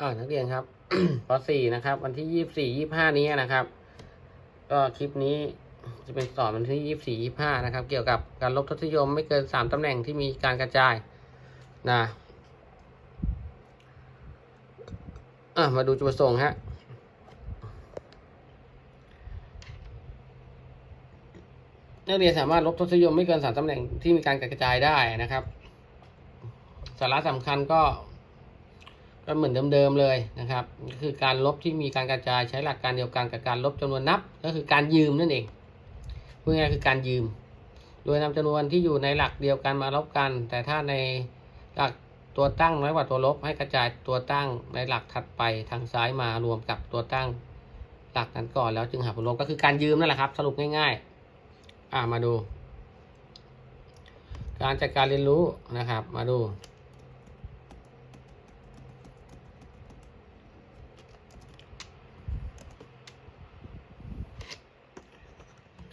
อ่านักเรียนครับป .4 นะครับ วันที่ยี่สี่ยี่ห้านี้นะครับ ก็คลิปนี้จะเป็นสอนวันที่ยี่สี่ยี่ห้านะครับ เกี่ยวกับการลบทศนิยมไม่เกินสามตำแหน่งที่มีการกระจายนะอะมาดูจุดประสงค์ฮะนักเรียนสามารถลบทศนิยมไม่เกินสามตำแหน่งที่มีการกระจายได้นะครับ สาระสำคัญก็ ก็เหมือนเดิมๆเลยนะครับก็คือการลบที่มีการกระจายใช้หลักการเดียวกันกับการลบจำนวนนับ ก็คือการยืมนั่นเองพูดง่ายคือการยืม โดยนำจำนวนที่อยู่ในหลักเดียวกันมาลบกัน แต่ถ้าในหลักตัวตั้งน้อยกว่าตัวลบ ให้กระจายตัวตั้งในหลักถัดไปทางซ้ายมารวมกับตัวตั้งหลักนั้นก่อนแล้วจึงหาผลลบก็คือการยืมนั่นแหละครับ สรุปง่ายๆอ่ามาดู การจัดการเรียนรู้นะครับ มาดู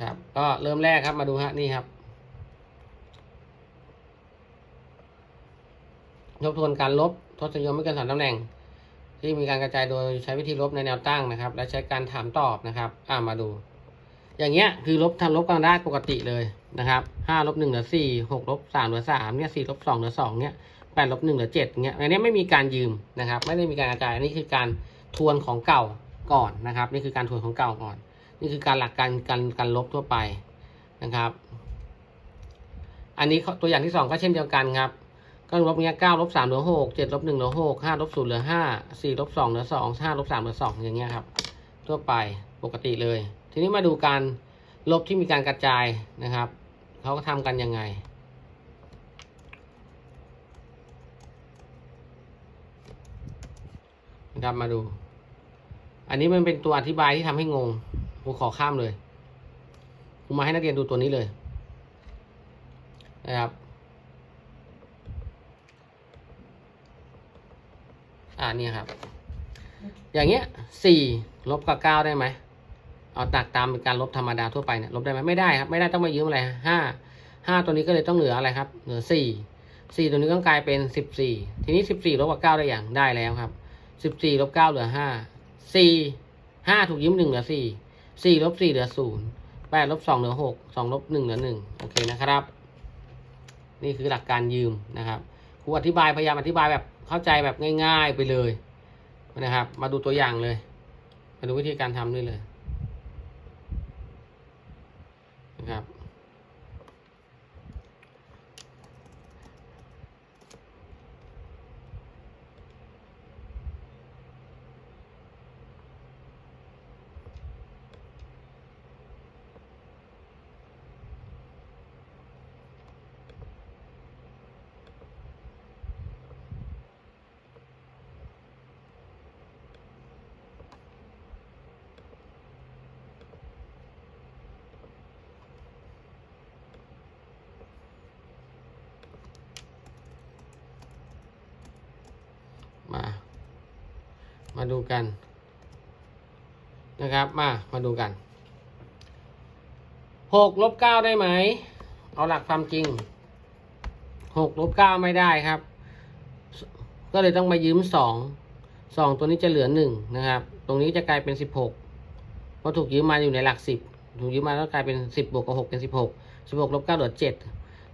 ครับ ก็เริ่มแรกครับมาดูฮะนี่ครับทบทวนการลบทศนิยมไม่เกินสามตำแหน่ง ที่มีการกระจายโดยใช้วิธีลบในแนวตั้งนะครับ และใช้การถามตอบนะครับ อ่ามาดู อย่างเงี้ยคือลบทำลบกันได้ปกติเลยนะครับห้าลบหนึ่งเหลือสี่หกลบสามเหลือสามเนี่ยสี่ลบสองเหลือสองเนี่ยแปดลบหนึ่งเหลือเจ็ดเงี้ยอันนี้ไม่มีการยืมนะครับ ไม่ได้มีการกระจายอันนี้คือการทวนของเก่าก่อนนะครับ นี่คือการทวนของเก่าก่อน นี่คือการหลักการการการลบทั่วไปนะครับ อันนี้ตัวอย่างที่สองก็เช่นเดียวกันครับ ก็ลบเนี้ยเก้าลบสามเหลือหกเจ็ดลบหนึ่งเหลือหกห้าลบศูนย์เหลือห้าสี่ลบสองเหลือสองห้าลบสามเหลือสองอย่างเงี้ยครับ ทั่วไปปกติเลย ทีนี้มาดูการลบที่มีการกระจายนะครับเขาก็ทำกันยังไงนะครับมาดู อันนี้มันเป็นตัวอธิบายที่ทำให้งง ผมขอข้ามเลยผมมาให้นักเรียนดูตัวนี้เลยนะครับ อ่านี่ครับ อย่างเงี้ยสี่ลบกับเก้าได้ไหม เอาตักตามเป็นการลบธรรมดาทั่วไปเนี่ยลบได้ไหมไม่ได้ครับ ไม่ได้ต้องมายืมอะไรห้าห้าตัวนี้ก็เลยต้องเหลืออะไรครับ เหลือสี่สี่ตัวนี้ต้องกลายเป็นสิบสี่ทีนี้สิบสี่ลบกับเก้าได้อย่างได้แล้วครับสิบสี่ลบเก้าเหลือห้าสี่ห้าถูกยืมหนึ่งเหลือสี่ สี่ลบสี่เหลือศูนย์แปดลบสองเหลือหกสองลบหนึ่งเหลือหนึ่งโอเคนะครับ นี่คือหลักการยืมนะครับครูอธิบายพยายามอธิบายแบบเข้าใจแบบง่าย ๆไปเลยนะครับ มาดูตัวอย่างเลย มาดูวิธีการทำนี่เลยนะครับ มา มาดูกันนะครับมามาดูกันหกลบเก้าได้ไหม เอาหลักความจริงหกลบเก้าไม่ได้ครับ ก็เลยต้องมายืมสองสองตัวนี้จะเหลือหนึ่งนะครับ ตรงนี้จะกลายเป็นสิบหกเพราะถูกยืมมาอยู่ในหลักสิบถูกยืมมาแล้วกลายเป็นสิบบวกกับหกเป็นสิบหกสิบหกลบเก้าเหลือเจ็ด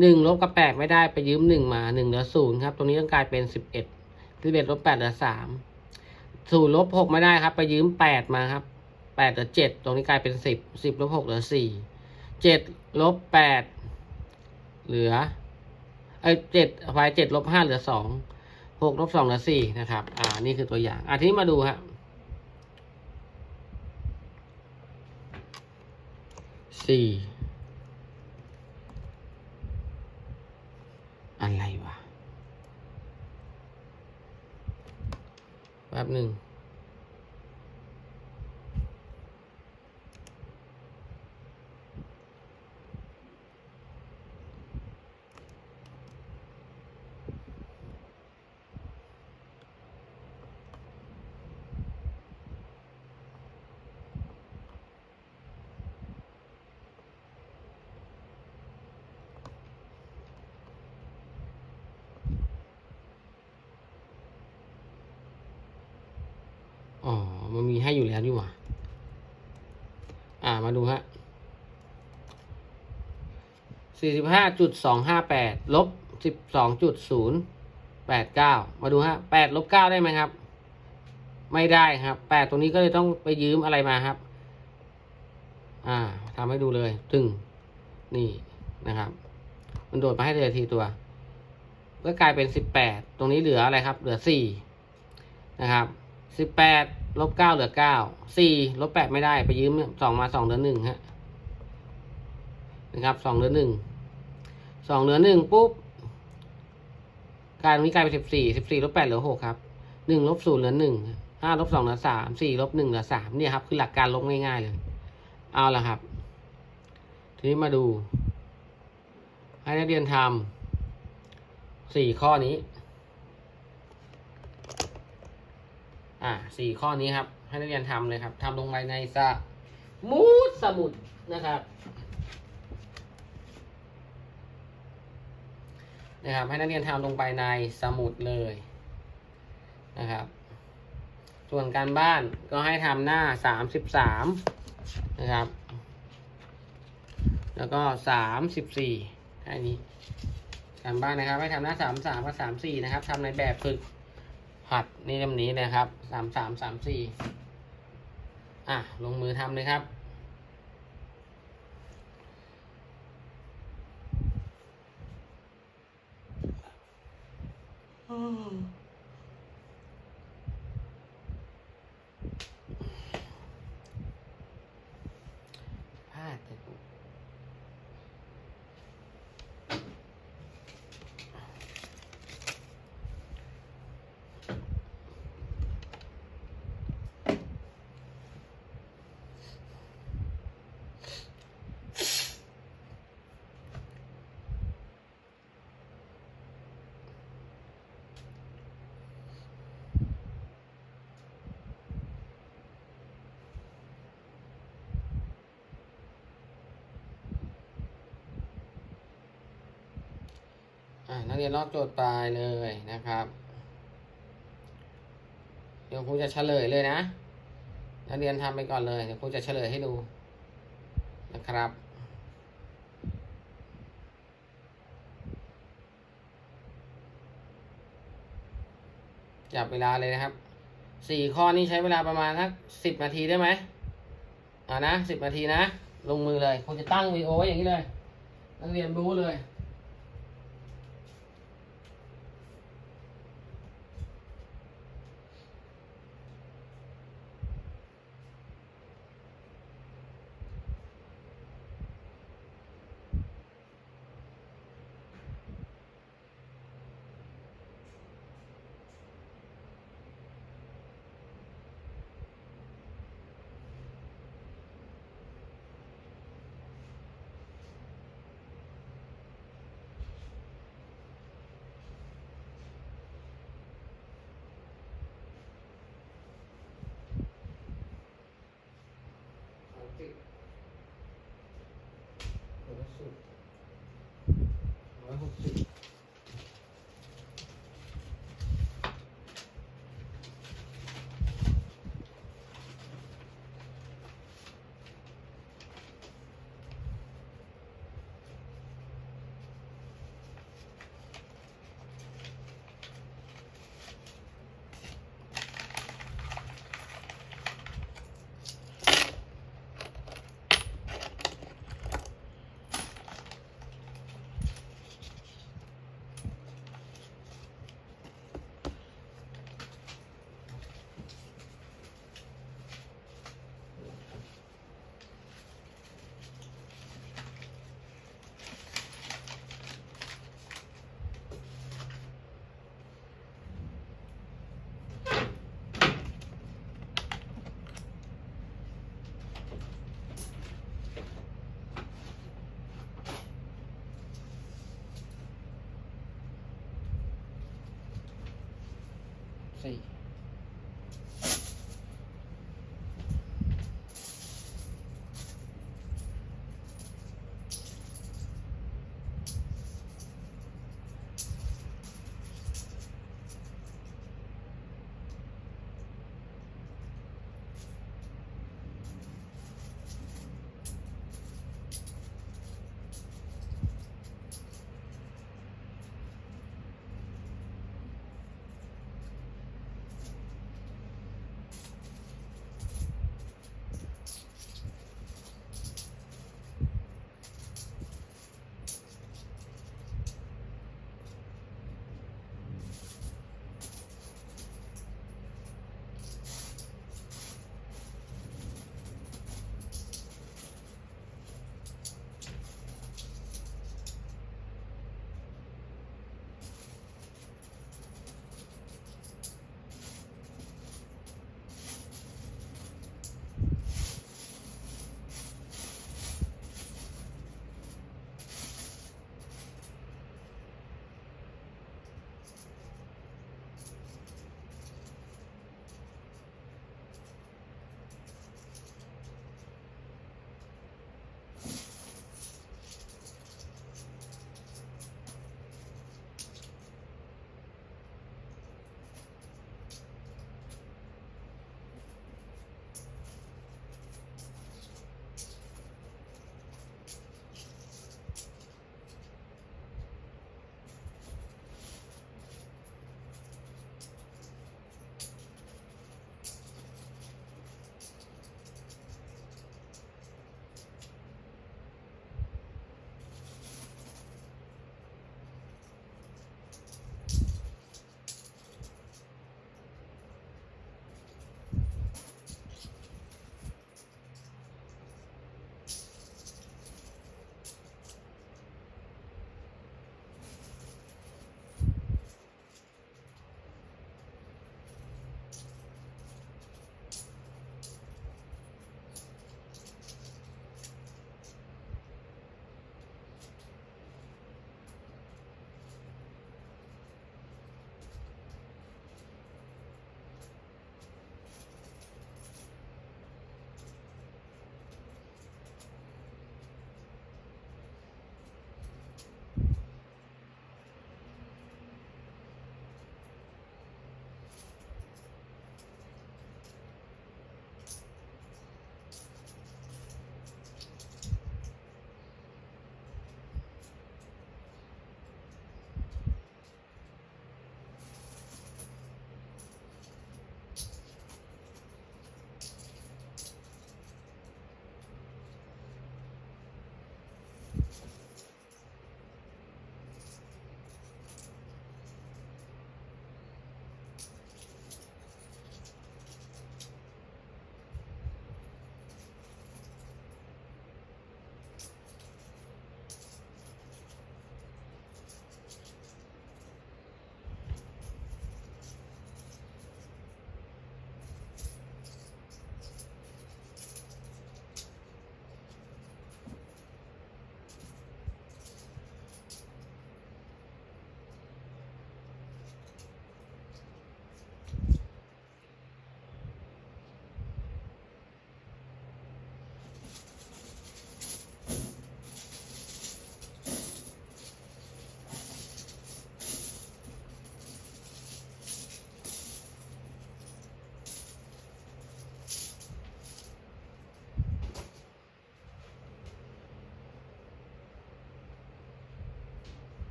หนึ่งลบกับแปดไม่ได้ไปยืมหนึ่งมาหนึ่งเหลือศูนย์ครับ ตรงนี้ต้องกลายเป็นสิบเอ็ดสิบเอ็ดลบแปดเหลือสาม ศูนย์ลบหกไม่ได้ครับ ไปยืมแปดมาครับแปดเหลือเจ็ดตรงนี้กลายเป็นสิบสิบลบหกเหลือสี่เจ็ดลบแปดเหลือเอ้เจ็ดไปเจ็ดลบห้าเหลือสองหกลบสองเหลือสี่นะครับ อ่า นี่คือตัวอย่าง อ่าทีนี้มาดูฮะสี่อะไรวะแป๊บหนึ่ง มันมีให้อยู่แล้วนี่ว่า อ่า มาดูฮะสี่สิบห้าจุดสองห้าแปดลบสิบสองจุดศูนย์แปดเก้ามาดูฮะแปดลบเก้าได้ไหมครับ ไม่ได้ครับแปดตรงนี้ก็เลยต้องไปยืมอะไรมาครับ อ่าทำให้ดูเลยตึงนี่นะครับ มันโดดมาให้เลยทีตัว ก็กลายเป็นสิบแปดตรงนี้เหลืออะไรครับ เหลือสี่นะครับสิบแปด ลบเก้าเหลือเก้าสี่ลบแปดไม่ได้ไปยืมสองมาสองเหลือหนึ่งฮะนะครับสองเหลือหนึ่งสองเหลือหนึ่งปุ๊บกลายตรงนี้กลายเป็นสิบสี่สิบสี่ลบแปดเหลือหกครับหนึ่งลบศูนย์เหลือหนึ่งห้าลบสองเหลือสามสี่ลบหนึ่งเหลือสามเนี่ยครับ คือหลักการลบง่ายๆเลย เอาละครับ ทีนี้มาดู ให้นักเรียนทำสี่ข้อนี้ อ่าสี่ข้อนี้ครับ ให้นักเรียนทำเลยครับทำลงไปในสมุดสมุดนะครับ นะครับ ให้นักเรียนทำลงไปในสมุดเลยนะครับ ส่วนการบ้านก็ให้ทำหน้าสามสิบสามนะครับ แล้วก็สามสิบสี่แค่นี้การบ้านนะครับ ให้ทำหน้าสามสามกับสามสี่นะครับทำในแบบฝึก หัดนี่ลำนี้นะครับสามสามสามสี่อะ ลงมือทำเลยครับพ นักเรียนลอกโจทย์ปลายเลยนะครับ เดี๋ยวครูจะเฉลยเลยนะ นักเรียนทำไปก่อนเลย เดี๋ยวครูจะเฉลยให้ดูนะครับจับเวลาเลยนะครับ สี่ข้อนี้ใช้เวลาประมาณสักสิบนาทีได้ไหมอ่านะสิบนาทีนะ ลงมือเลยครูจะตั้งวีโอไว้อย่างนี้เลย นักเรียนรู้เลย สี่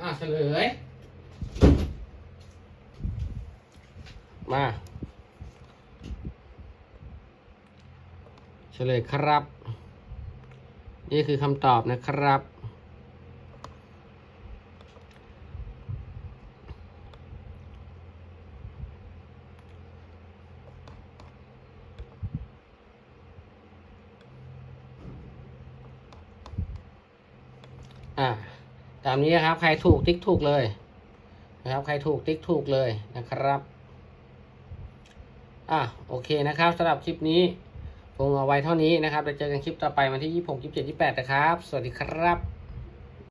อะเฉลย มาเฉลยครับ นี่คือคำตอบนะครับ อ่า ตามนี้นะครับ ใครถูกติ๊กถูกเลยนะครับ ใครถูกติ๊กถูกเลยนะครับอะโอเคนะครับสำหรับคลิปนี้คงเอาไว้เท่านี้นะครับเราเจอกันคลิปต่อไปวันที่ 26 27 28 นะครับ สวัสดีครับ